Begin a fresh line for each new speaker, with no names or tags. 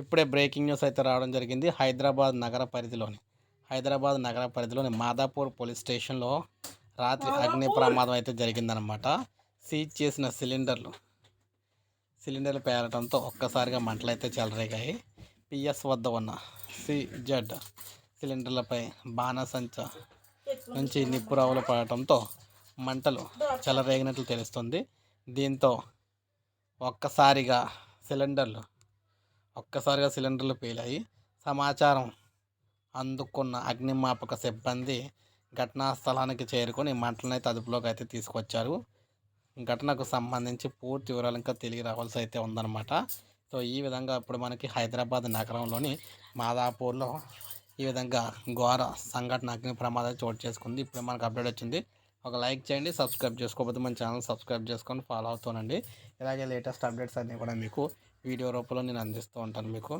ఇప్పుడే breaking news అయితే రావడం జరిగింది. హైదరాబాద్ నగర పరిధిలోని హైదరాబాద్ నగర పరిధిలోని మాదాపూర్ పోలీస్ స్టేషన్లో రాత్రి అగ్ని ప్రమాదం అయితే జరిగిందనమాట సీజ్ చేసిన సిలిండర్లు సిలిండర్లు పేలటంతో ఒక్కసారిగా మంటలు అయితే చెలరేగాయి. పిఎస్ వద్ద ఉన్న సిజెడ్ సిలిండర్లపై బాణసంచ నుంచి నిప్పురవ్వలు పడటంతో మంటలు చెలరేగినట్లు తెలుస్తుంది. దీంతో ఒక్కసారిగా సిలిండర్లు ఒక్కసారిగా సిలిండర్లు పేలాయి. సమాచారం అందుకున్న అగ్నిమాపక సిబ్బంది ఘటనా స్థలానికి చేరుకొని మంటలనైతే అదుపులోకి అయితే తీసుకొచ్చారు. ఘటనకు సంబంధించి పూర్తి వివరాలు ఇంకా తెలియ రావాల్సి అయితే ఉందన్నమాట. సో ఈ విధంగా ఇప్పుడు మనకి హైదరాబాద్ నగరంలోని మాదాపూర్లో ఈ విధంగా ఘోర సంఘటన అగ్ని ప్రమాదం చోటు చేసుకుంది. ఇప్పుడు మనకు అప్డేట్ వచ్చింది. ఒక లైక్ చేయండి సబ్స్క్రైబ్ చేసుకోకపోతే మన ఛానల్ సబ్స్క్రైబ్ చేసుకొని ఫాలో అవుతానండి. ఇలాగే లేటెస్ట్ అప్డేట్స్ అన్నీ కూడా మీకు వీడియో రూపంలో నేను అందిస్తూ ఉంటాను మీకు.